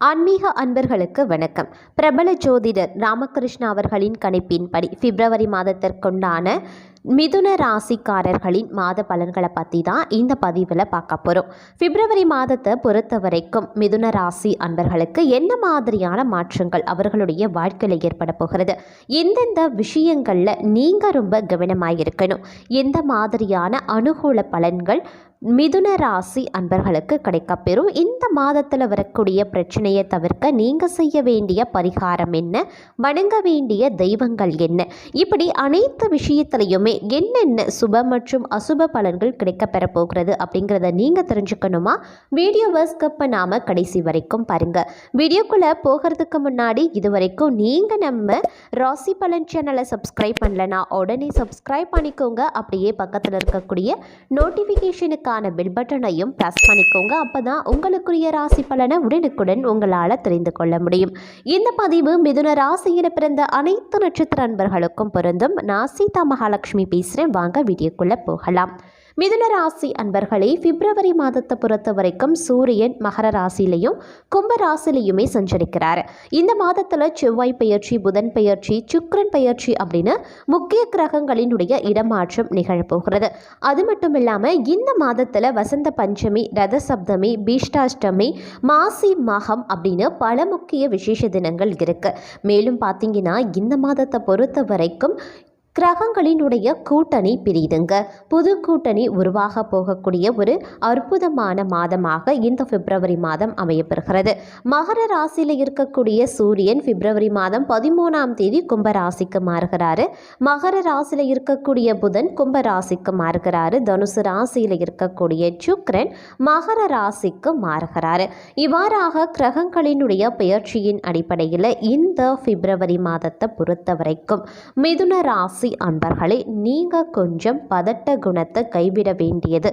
ஆன்மீக அன்பர்களுக்கு வணக்கம். பிரபல ஜோதிடர் ராமகிருஷ்ணா அவர்களின் கணிப்பின்படி பிப்ரவரி மாதத்திற்குண்டான மிதுன ராசிக்காரர்களின் மாத பலன்களை பற்றி தான் இந்த பதிவில் பார்க்க போகிறோம் பிப்ரவரி மாதத்தை பொறுத்த வரைக்கும் மிதுன ராசி அன்பர்களுக்கு என்ன மாதிரியான மாற்றங்கள் அவர்களுடைய வாழ்க்கையில் ஏற்பட போகிறது? எந்தெந்த விஷயங்களில் நீங்கள் ரொம்ப கவனமாக இருக்கணும்? எந்த மாதிரியான அனுகூல பலன்கள் மிதுன ராசி அன்பர்களுக்கு கிடைக்கப்பெறும் இந்த மாதத்தில் வரக்கூடிய பிரச்சனையை தவிர்க்க நீங்கள் செய்ய வேண்டிய பரிகாரம் என்ன? வணங்க வேண்டிய தெய்வங்கள் என்ன? இப்படி அனைத்து விஷயத்திலையுமே என்னென்ன சுப மற்றும் அசுப பலன்கள் கிடைக்கப்பெற போகிறது அப்படிங்கிறத நீங்கள் தெரிஞ்சுக்கணுமா? வீடியோவை ஸ்கிப் பண்ணாமல் கடைசி வரைக்கும் பாருங்கள் வீடியோக்குள்ளே போகிறதுக்கு முன்னாடி இது வரைக்கும் நீங்கள் நம்ம ராசி பலன் சேனலை சப்ஸ்கிரைப் பண்ணலனா உடனே சப்ஸ்கிரைப் பண்ணிக்கோங்க. அப்படியே பக்கத்தில் இருக்கக்கூடிய நோட்டிஃபிகேஷனுக்கான பெல் பட்டனையும் ப்ரெஸ் பண்ணிக்கோங்க. அப்போ தான் உங்களுக்குரிய ராசி பலனை உடனுக்குடன் உங்களால் தெரிந்து கொள்ள முடியும். இந்த பதிவு மிதுன ராசியில் பிறந்த அனைத்து நட்சத்திர அன்பர்களுக்கும் பொருந்தும். நான் சீதா மகாலட்சுமி பேசுகிறேன் வாங்க வீடியோக்குள்ளே போகலாம். மிதுன ராசி அன்பர்களே பிப்ரவரி மாதத்தை பொறுத்த வரைக்கும் சூரியன் மகர ராசிலையும் கும்ப ராசிலையுமே சஞ்சரிக்கிறார். இந்த மாதத்தில் செவ்வாய் பெயர்ச்சி புதன் பெயர்ச்சி சுக்ரன் பெயர்ச்சி அப்படின்னு முக்கிய கிரகங்களினுடைய இடமாற்றம் நிகழப்போகிறது. அது மட்டும் இல்லாமல் இந்த மாதத்தில் வசந்த பஞ்சமி ரத சப்தமி பீஷ்டாஷ்டமி மாசி மகம் அப்படின்னு பல முக்கிய விசேஷ தினங்கள் இருக்கு. மேலும் பார்த்தீங்கன்னா இந்த மாதத்தை பொறுத்த வரைக்கும் கிரகங்களினுடைய கூட்டணி பிரியுதுங்க. புது கூட்டணி உருவாக போகக்கூடிய ஒரு அற்புதமான மாதமாக இந்த பிப்ரவரி மாதம் அமையப்பெறுகிறது. மகர ராசியில் இருக்கக்கூடிய சூரியன் பிப்ரவரி மாதம் பதிமூணாம் தேதி கும்ப ராசிக்கு மாறுகிறாரு. மகர ராசியில் இருக்கக்கூடிய புதன் கும்ப ராசிக்கு மாறுகிறாரு. தனுசு ராசியில் இருக்கக்கூடிய சுக்ரன் மகர ராசிக்கு மாறுகிறாரு. இவ்வாறாக கிரகங்களினுடைய பெயர்ச்சியின் அடிப்படையில் இந்த பிப்ரவரி மாதத்தை பொறுத்த வரைக்கும் மிதுன ராசி ராசி அன்பர்களே நீங்கள் கொஞ்சம் பதட்ட குணத்தை கைவிட வேண்டியது.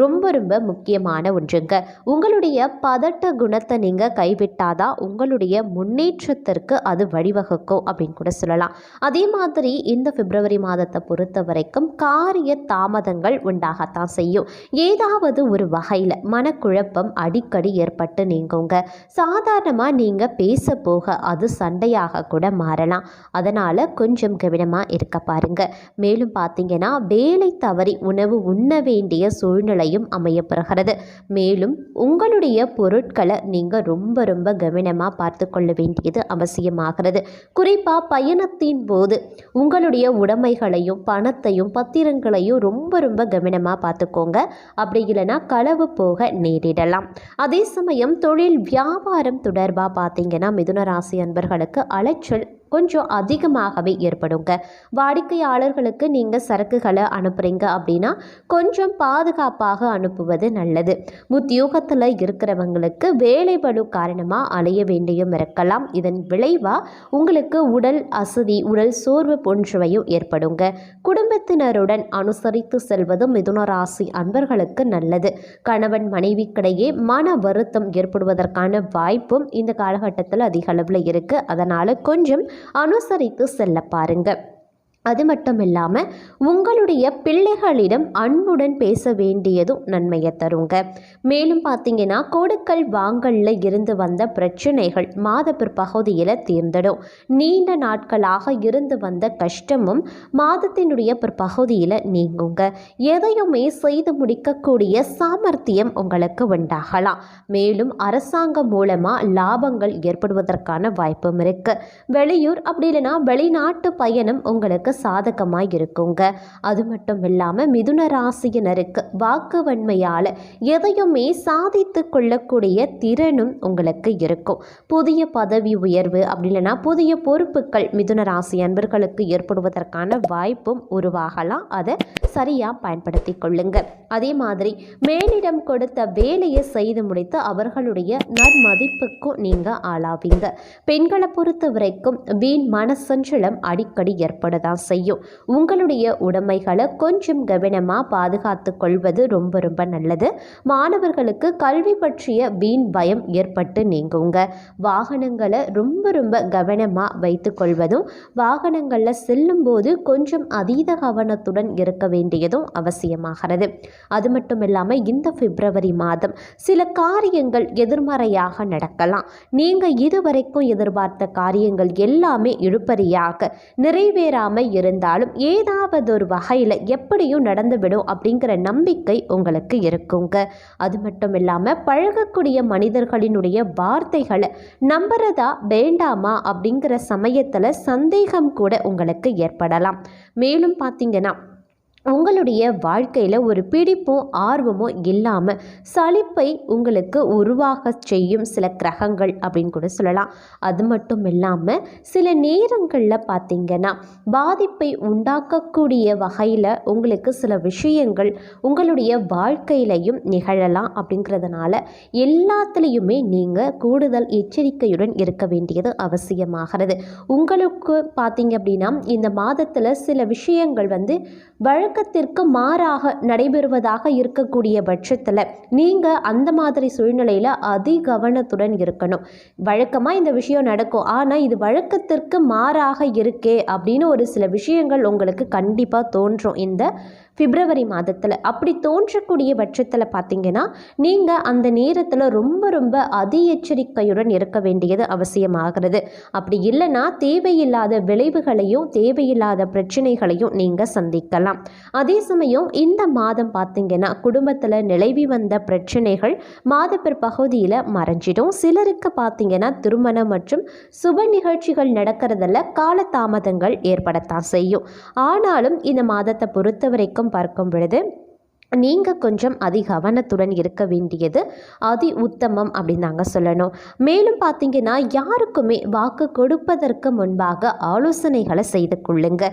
ரொம்ப ரொம்ப முக்கியமான ஒன்றுங்க. உங்களுடைய பதட்ட குணத்தை நீங்கள் கைவிட்டாதான் உங்களுடைய முன்னேற்றத்திற்கு அது வழிவகுக்கும் அப்படின்னு கூட சொல்லலாம். அதே மாதிரி இந்த பிப்ரவரி மாதத்தை பொறுத்த வரைக்கும் காரிய தாமதங்கள் உண்டாகத்தான் செய்யும். ஏதாவது ஒரு வகையில் மனக்குழப்பம் அடிக்கடி ஏற்பட்டு நீங்குங்க. சாதாரணமாக நீங்கள் பேச போக அது சண்டையாக கூட மாறலாம். அதனால் கொஞ்சம் கவனமாக இருக்க பாருங்க. மேலும் பார்த்தீங்கன்னா வேலை தவறி உணவு உண்ண வேண்டிய சூழ்நிலையும் அமையப்படுகிறது மேலும் உங்களுடைய பொருட்களை நீங்கள் ரொம்ப ரொம்ப கவனமாக பார்த்து கொள்ள வேண்டியது அவசியமாகிறது. குறிப்பாக பயணத்தின் போது உங்களுடைய உடைமைகளையும் பணத்தையும் பத்திரங்களையும் ரொம்ப ரொம்ப கவனமாக பார்த்துக்கோங்க. அப்படி இல்லைன்னா களவு போக நேரிடலாம். அதே சமயம் தொழில் வியாபாரம் தொடர்பாக பார்த்தீங்கன்னா மிதுன ராசி அன்பர்களுக்கு அலைச்சல் கொஞ்சம் அதிகமாகவே ஏற்படுங்க. வாடிக்கையாளர்களுக்கு நீங்கள் சரக்குகளை அனுப்புகிறீங்க அப்படின்னா கொஞ்சம் பாதுகாப்பாக அனுப்புவது நல்லது. உத்தியோகத்தில் இருக்கிறவங்களுக்கு வேலை காரணமாக அலைய வேண்டியும் இருக்கலாம். இதன் விளைவாக உங்களுக்கு உடல் அசதி உடல் சோர்வு போன்றவையும் ஏற்படுங்க. குடும்பத்தினருடன் அனுசரித்து செல்வதும் மிதுன ராசி அன்பர்களுக்கு நல்லது. கணவன் மனைவிக்கிடையே மன வருத்தம் ஏற்படுவதற்கான வாய்ப்பும் இந்த காலகட்டத்தில் அதிக அளவில் இருக்குது அதனால் கொஞ்சம் அனுசரித்து செல்ல பாருங்கள். அது மட்டும் இல்லாமல் உங்களுடைய பிள்ளைகளிடம் அன்புடன் பேச வேண்டியதும் நன்மையை தருங்க. மேலும் பார்த்தீங்கன்னா கொடுக்கல் வாங்கலில் இருந்து வந்த பிரச்சனைகள் மாத பிற்பகுதியில் தீர்ந்துடும். நீண்ட நாட்களாக இருந்து வந்த கஷ்டமும் மாதத்தினுடைய பிற்பகுதியில் நீங்குங்க. எதையுமே செய்து முடிக்கக்கூடிய சாமர்த்தியம் உங்களுக்கு உண்டாகலாம். மேலும் அரசாங்கம் மூலமாக லாபங்கள் ஏற்படுவதற்கான வாய்ப்பும் இருக்குது வெளியூர் அப்படி இல்லைன்னா வெளிநாட்டு பயணம் உங்களுக்கு சாதகமாக இருக்குங்க. அது மட்டும் இல்லாமல் மிதுன ராசியினருக்கு வாக்கு வன்மையால் எதையுமே சாதித்து கொள்ளக்கூடிய திறனும் உங்களுக்கு இருக்கும். புதிய பதவி உயர்வு அப்படி இல்லைன்னா புதிய பொறுப்புகள் மிதுன ராசி அன்பர்களுக்கு ஏற்படுவதற்கான வாய்ப்பும் உருவாகலாம். அதை சரியாக பயன்படுத்தி கொள்ளுங்க. அதே மாதிரி மேலிடம் கொடுத்த வேலையை செய்து முடித்து அவர்களுடைய நன்மதிப்புக்கும் நீங்கள் ஆளாவீங்க. பெண்களை பொறுத்த வரைக்கும் வீண் மனசஞ்சலம் அடிக்கடி ஏற்படதான் செய்யும். உங்களுடைய உடைமைகளை கொஞ்சம் கவனமாக பாதுகாத்து கொள்வது ரொம்ப ரொம்ப நல்லது. மாணவர்களுக்கு கல்வி பற்றிய வீண் பயம் ஏற்பட்டு நீங்குங்க. வாகனங்களை ரொம்ப ரொம்ப கவனமாக வைத்து கொள்வதும் வாகனங்களில் செல்லும்போது கொஞ்சம் அதீத கவனத்துடன் இருக்க வேண்டியதும் அவசியமாகிறது. அது மட்டும் இல்லாமல் இந்த பிப்ரவரி மாதம் சில காரியங்கள் எதிர்மறையாக நடக்கலாம். நீங்கள் இதுவரைக்கும் எதிர்பார்த்த காரியங்கள் எல்லாமே இழுப்பறியாக நிறைவேறாமல் இருந்தாலும் ஏதாவது ஒரு வகையில் எப்படியும் நடந்துவிடும் அப்படிங்கிற நம்பிக்கை உங்களுக்கு இருக்குங்க. அது மட்டும் இல்லாமல் பழகக்கூடிய மனிதர்களினுடைய வார்த்தைகளை நம்புறதா வேண்டாமா அப்படிங்கிற சமயத்தில் சந்தேகம் கூட உங்களுக்கு ஏற்படலாம். மேலும் பார்த்தீங்கன்னா உங்களுடைய வாழ்க்கையில் ஒரு பிடிப்பும் ஆர்வமும் இல்லாமல் சலிப்பை உங்களுக்கு உருவாக செய்யும் சில கிரகங்கள் அப்படின்னு கூட சொல்லலாம். அது மட்டும் இல்லாமல் சில நேரங்களில் பார்த்தீங்கன்னா பாதிப்பை உண்டாக்கக்கூடிய வகையில் உங்களுக்கு சில விஷயங்கள் உங்களுடைய வாழ்க்கையிலையும் நிகழலாம் அப்படிங்கிறதுனால எல்லாத்துலேயுமே நீங்கள் கூடுதல் எச்சரிக்கையுடன் இருக்க வேண்டியது அவசியமாகிறது. உங்களுக்கு பார்த்தீங்க அப்படின்னா இந்த மாதத்தில் சில விஷயங்கள் வந்து வழக்கத்திற்கு மாறாக நடைபெறுவதாக இருக்கக்கூடிய பட்சத்தில் நீங்கள் அந்த மாதிரி சூழ்நிலையில் அதி கவனத்துடன் இருக்கணும். வழக்கமாக இந்த விஷயம் நடக்கும். ஆனால் இது வழக்கத்திற்கு மாறாக இருக்கே அப்படின்னு ஒரு சில விஷயங்கள் உங்களுக்கு கண்டிப்பாக தோன்றும். இந்த பிப்ரவரி மாதத்தில் அப்படி தோன்றக்கூடிய பட்சத்தில் பார்த்தீங்கன்னா நீங்கள் அந்த நேரத்தில் ரொம்ப ரொம்ப அதி எச்சரிக்கையுடன் இருக்க வேண்டியது அவசியமாகிறது. அப்படி இல்லைன்னா தேவையில்லாத விளைவுகளையும் தேவையில்லாத பிரச்சனைகளையும் நீங்கள் சந்திக்கலாம். அதே சமயம் இந்த மாதம் பார்த்தீங்கன்னா குடும்பத்தில் நிலவி வந்த பிரச்சனைகள் மாத பிற்பகுதியில் மறைஞ்சிடும். சிலருக்கு பார்த்தீங்கன்னா திருமணம் மற்றும் சுப நிகழ்ச்சிகள் நடக்கிறதுல காலதாமதங்கள் ஏற்படத்தான் செய்யும். ஆனாலும் இந்த மாதத்தை பொறுத்த வரைக்கும் பார்க்கும் பொழுது நீங்கள் கொஞ்சம் அதி கவனத்துடன் இருக்க வேண்டியது அதி உத்தமம் அப்படின்னு நாங்கள் சொல்லணும். மேலும் பார்த்தீங்கன்னா யாருக்குமே வாக்கு கொடுப்பதற்கு முன்பாக ஆலோசனைகளை செய்து கொள்ளுங்க.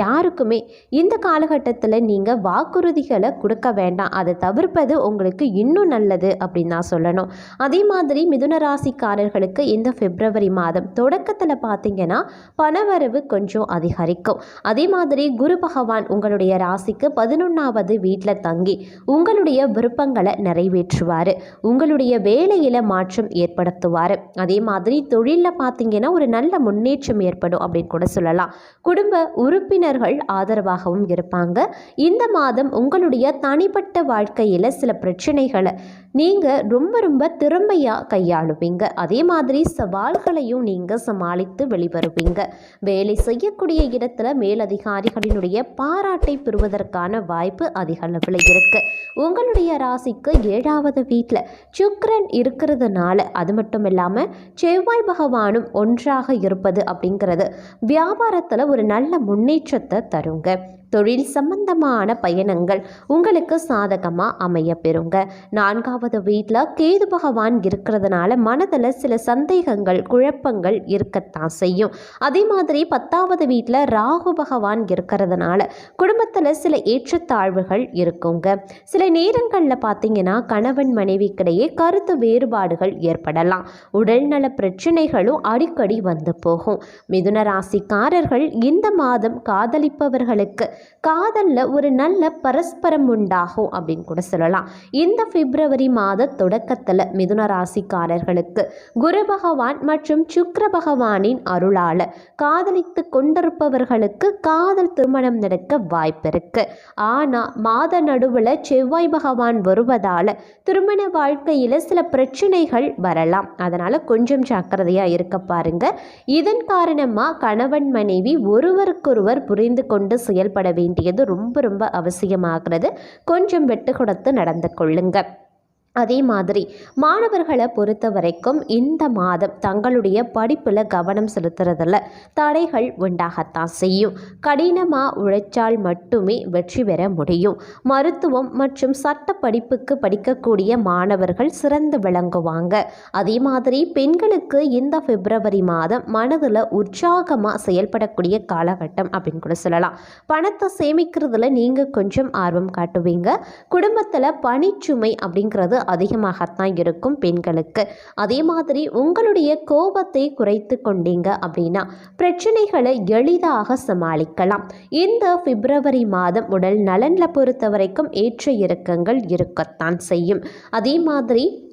யாருக்குமே இந்த காலகட்டத்தில் நீங்கள் வாக்குறுதிகளை கொடுக்க வேண்டாம். அதை தவிர்ப்பது உங்களுக்கு இன்னும் நல்லது அப்படின்னு தான் சொல்லணும். அதே மாதிரி மிதுன ராசிக்காரர்களுக்கு இந்த பிப்ரவரி மாதம் தொடக்கத்தில் பார்த்தீங்கன்னா பணவரவு கொஞ்சம் அதிகரிக்கும். அதே மாதிரி குரு பகவான் உங்களுடைய ராசிக்கு பதினொன்றாவது வீட்டில் தங்க உங்களுடைய விருப்பங்களை நிறைவேற்றுவார். உங்களுடைய வேலையில் மாற்றம் ஏற்படுத்துவார். அதே மாதிரி தொழிலில் பார்த்தீங்கன்னா ஒரு நல்ல முன்னேற்றம் ஏற்படும் அப்படின்னு கூட சொல்லலாம். குடும்ப உறுப்பினர்கள் ஆதரவாகவும் இருப்பாங்க. இந்த மாதம் உங்களுடைய தனிப்பட்ட வாழ்க்கையில் சில பிரச்சனைகளை நீங்கள் ரொம்ப ரொம்ப திறமையாக கையாளுவீங்க. அதே மாதிரி சவால்களையும் நீங்கள் சமாளித்து வெளிவருவீங்க. வேலை செய்யக்கூடிய இடத்துல மேலதிகாரிகளினுடைய பாராட்டை பெறுவதற்கான வாய்ப்பு அதிக அளவில் இருக்குது உங்களுடைய ராசிக்கு ஏழாவது வீட்டில் சுக்ரன் இருக்கிறதுனால அது மட்டும் இல்லாமல் செவ்வாய் பகவானும் ஒன்றாக இருப்பது அப்படிங்கிறது வியாபாரத்தில் ஒரு நல்ல முன்னேற்றத்தை தருங்க. தொழில் சம்பந்தமான பயணங்கள் உங்களுக்கு சாதகமாக அமைய பெறுங்க நான்காவது வீட்டில் கேது பகவான் இருக்கிறதுனால மனதில் சில சந்தேகங்கள் குழப்பங்கள் இருக்கத்தான் செய்யும். அதே மாதிரி பத்தாவது வீட்டில் ராகு பகவான் இருக்கிறதுனால குடும்பத்தில் சில ஏற்றத்தாழ்வுகள் இருக்குங்க. சில நேரங்களில் பார்த்தீங்கன்னா கணவன் மனைவிக்கிடையே கருத்து வேறுபாடுகள் ஏற்படலாம். உடல்நல பிரச்சனைகளும் அடிக்கடி வந்து போகும். மிதுன ராசிக்காரர்கள் இந்த மாதம் காதலிப்பவர்களுக்கு காதலில் ஒரு நல்ல பரஸ்பரம் உண்டாகும் அப்படின்னு கூட சொல்லலாம். இந்த பிப்ரவரி மாத தொடக்கத்தில் மிதுன ராசிக்காரர்களுக்கு குரு பகவான் மற்றும் சுக்கர பகவானின் அருளால் காதலித்து கொண்டிருப்பவர்களுக்கு காதல் திருமணம் நடக்க வாய்ப்பு இருக்கு. ஆனால் மாத நடுவில் செவ்வாய் பகவான் வருவதால் திருமண வாழ்க்கையில் சில பிரச்சனைகள் வரலாம். அதனால் கொஞ்சம் ஜாக்கிரதையாக இருக்க பாருங்க. இதன் காரணமாக கணவன் மனைவி ஒருவருக்கொருவர் புரிந்து கொண்டு செயல்பட வேண்டியது ரொம்ப ரொம்ப அவசியமாகிறது. கொஞ்சம் விட்டு கொடுத்து நடந்து கொள்ளுங்க அதே மாதிரி மாணவர்களை பொறுத்த வரைக்கும் இந்த மாதம் தங்களுடைய படிப்பில் கவனம் செலுத்துறதில் தடைகள் உண்டாகத்தான் செய்யும். கடினமாக உழைச்சால் மட்டுமே வெற்றி பெற முடியும். மருத்துவம் மற்றும் சட்ட படிப்புக்கு படிக்கக்கூடிய மாணவர்கள் சிறந்து விளங்குவாங்க. அதே மாதிரி பெண்களுக்கு இந்த பிப்ரவரி மாதம் மனதில் உற்சாகமாக செயல்படக்கூடிய காலகட்டம் அப்படின்னு கூட சொல்லலாம். பணத்தை சேமிக்கிறதுல நீங்கள் கொஞ்சம் ஆர்வம் காட்டுவீங்க. குடும்பத்தில் பணிச்சுமை அப்படிங்கிறது அதிகமாகத்தான் இருக்கும் பெண்களுக்கு. அதே மாதிரி உங்களுடைய கோபத்தை குறைத்து கொண்டீங்க அப்படின்னா பிரச்சனைகளை எளிதாக சமாளிக்கலாம். இந்த பிப்ரவரி மாதம் உடல் நலனில் பொறுத்த வரைக்கும் ஏற்ற இறக்கங்கள் இருக்கத்தான் செய்யும். அதே மாதிரி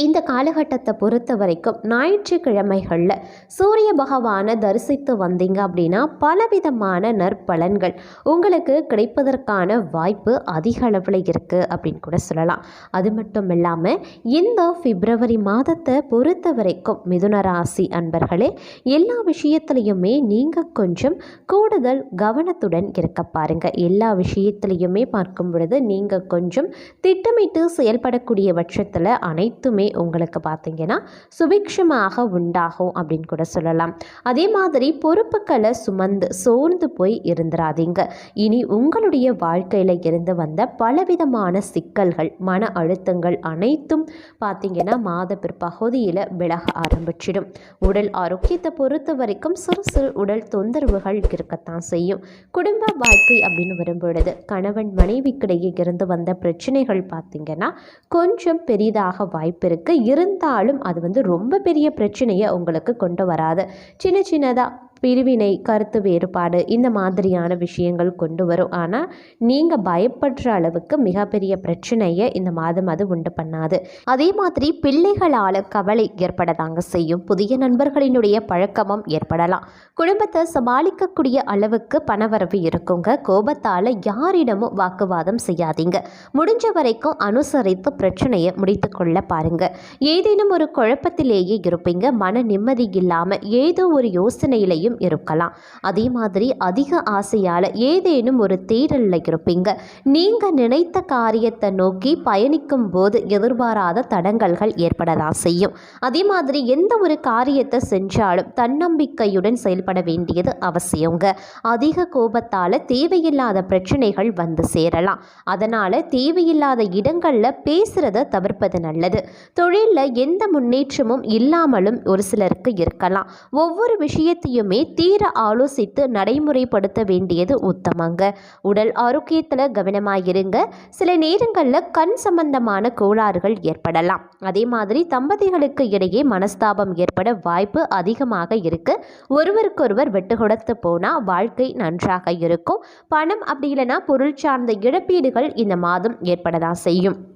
இந்த காலகட்டத்தை பொறுத்த வரைக்கும் ஞாயிற்றுக்கிழமைகளில் சூரிய பகவானை தரிசித்து வந்தீங்க அப்படின்னா பலவிதமான நற்பலன்கள் உங்களுக்கு கிடைப்பதற்கான வாய்ப்பு அதிக அளவில் இருக்குது அப்படின்னு கூட சொல்லலாம். அது மட்டும் இல்லாமல் இந்த பிப்ரவரி மாதத்தை பொறுத்த வரைக்கும் மிதுன ராசி அன்பர்களே எல்லா விஷயத்துலையுமே நீங்கள் கொஞ்சம் கூடுதல் கவனத்துடன் இருக்க பாருங்கள் எல்லா விஷயத்துலையுமே பார்க்கும் பொழுது நீங்கள் கொஞ்சம் திட்டமிட்டு செயல்படக்கூடிய பட்சத்தில் அனைத்துமே உங்களுக்கு பார்த்தீங்கன்னா சுபிக்ஷமாக உண்டாகும் அப்படின்னு கூட சொல்லலாம். அதே மாதிரி பொறுப்புகளை சுமந்து சோர்ந்து போய் இருந்துடாதீங்க இனி உங்களுடைய வாழ்க்கையில் இருந்து வந்த பலவிதமான சிக்கல்கள் மன அழுத்தங்கள் அனைத்தும் பார்த்தீங்கன்னா மாத பிற்பகுதியில் விலக ஆரம்பிச்சிடும். உடல் ஆரோக்கியத்தை பொறுத்த வரைக்கும் சிறு சிறு உடல் தொந்தரவுகள் இருக்கத்தான் செய்யும். குடும்ப வாழ்க்கை அப்படின்னு வரும்பொழுது கணவன் மனைவிக்கிடையே இருந்து வந்த பிரச்சனைகள் பார்த்தீங்கன்னா கொஞ்சம் பெரிதாக வாய்ப்பு இருக்குது இருந்தாலும் அது வந்து ரொம்ப பெரிய பிரச்சனையை உங்களுக்கு கொண்டு வராது. சின்ன சின்னதாக பிரிவினை கருத்து வேறுபாடு இந்த மாதிரியான விஷயங்கள் கொண்டு வரும். ஆனால் நீங்கள் பயப்படுற அளவுக்கு மிகப்பெரிய பிரச்சனையை இந்த மாதம் அது உண்டு பண்ணாது. அதே மாதிரி பிள்ளைகளால் கவலை ஏற்படதாங்க செய்யும். புதிய நண்பர்களினுடைய பழக்கமும் ஏற்படலாம். குடும்பத்தை சமாளிக்கக்கூடிய அளவுக்கு பணவரவு இருக்குங்க. கோபத்தால் யாரிடமும் வாக்குவாதம் செய்யாதீங்க. முடிஞ்ச வரைக்கும் அனுசரித்து பிரச்சனையை முடித்து கொள்ள பாருங்க. ஏதேனும் ஒரு குழப்பத்திலேயே இருப்பீங்க. மன நிம்மதி இல்லாமல் ஏதோ ஒரு யோசனையிலையும் இருக்கலாம். அதே மாதிரி அதிக ஆசையால் ஏதேனும் ஒரு தேடலில் இருப்பீங்க. நீங்கள் நினைத்த காரியத்தை நோக்கி பயணிக்கும் போது எதிர்பாராத தடங்கல்கள் ஏற்படதான் செய்யும். அதே மாதிரி எந்த ஒரு காரியத்தை செஞ்சாலும் தன்னம்பிக்கையுடன் செயல்பட வேண்டியது அவசியங்க. அதிக கோபத்தால் தேவையில்லாத பிரச்சனைகள் வந்து சேரலாம். அதனால் தேவையில்லாத இடங்களில் பேசுகிறத தவிர்ப்பது நல்லது. தொழிலில் எந்த முன்னேற்றமும் இல்லாமலும் ஒரு சிலருக்கு இருக்கலாம். ஒவ்வொரு விஷயத்தையுமே தீர ஆலோசித்து நடைமுறைப்படுத்த வேண்டியது உத்தமங்க. உடல் ஆரோக்கியத்தில் கவனமாயிருங்க. சில நேரங்களில் கண் சம்பந்தமான கோளாறுகள் ஏற்படலாம். அதே மாதிரி தம்பதிகளுக்கு இடையே மனஸ்தாபம் ஏற்பட வாய்ப்பு அதிகமாக இருக்கு. ஒருவருக்கொருவர் விட்டு கொடுத்து போனால் வாழ்க்கை நன்றாக இருக்கும். பணம் அப்படி இல்லைன்னா பொருள் சார்ந்த இழப்பீடுகள் இந்த மாதம் ஏற்படதான் செய்யும்.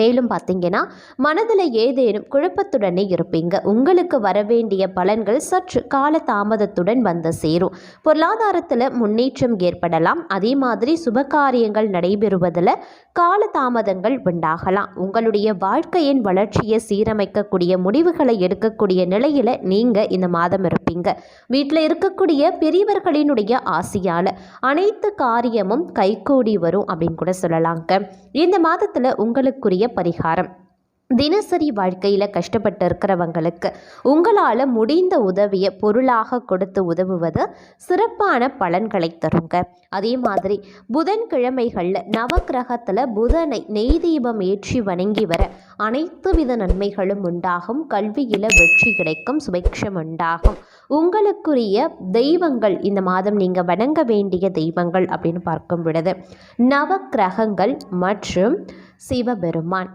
மேலும் பார்த்தீங்கன்னா மனதில் ஏதேனும் குழப்பத்துடனே இருப்பீங்க. உங்களுக்கு வரவேண்டிய பலன்கள் சற்று கால தாமதத்துடன் வந்து சேரும். பொருளாதாரத்தில் முன்னேற்றம் ஏற்படலாம். அதே மாதிரி சுபகாரியங்கள் நடைபெறுவதில் கால தாமதங்கள் உண்டாகலாம். உங்களுடைய வாழ்க்கையின் வளர்ச்சியை சீரமைக்கக்கூடிய முடிவுகளை எடுக்கக்கூடிய நிலையில் நீங்கள் இந்த மாதம் இருப்பீங்க. வீட்டில் இருக்கக்கூடிய பெரியவர்களினுடைய ஆசையால் அனைத்து காரியமும் கைகூடி வரும் அப்படின்னு கூட சொல்லலாங்க. இந்த மாதத்தில் உங்களுக்குரிய பரிகாரம். தினசரி வாழ்க்கையில் கஷ்டப்பட்டு இருக்கிறவங்களுக்கு உங்களால் முடிந்த உதவியை பொருளாக கொடுத்து உதவுவது சிறப்பான பலன்களை தருங்க. அதே மாதிரி புதன்கிழமைகளில் நவக்கிரகத்தில் புதனை நெய் தீபம் ஏற்றி வணங்கி வர அனைத்து வித நன்மைகளும் உண்டாகும். கல்வியில் வெற்றி கிடைக்கும் சுபேட்சம் உண்டாகும். உங்களுக்குரிய தெய்வங்கள் இந்த மாதம் நீங்கள் வணங்க வேண்டிய தெய்வங்கள் அப்படின்னு பார்க்கும் பொழுது நவக்கிரகங்கள் மற்றும் சிவபெருமான்.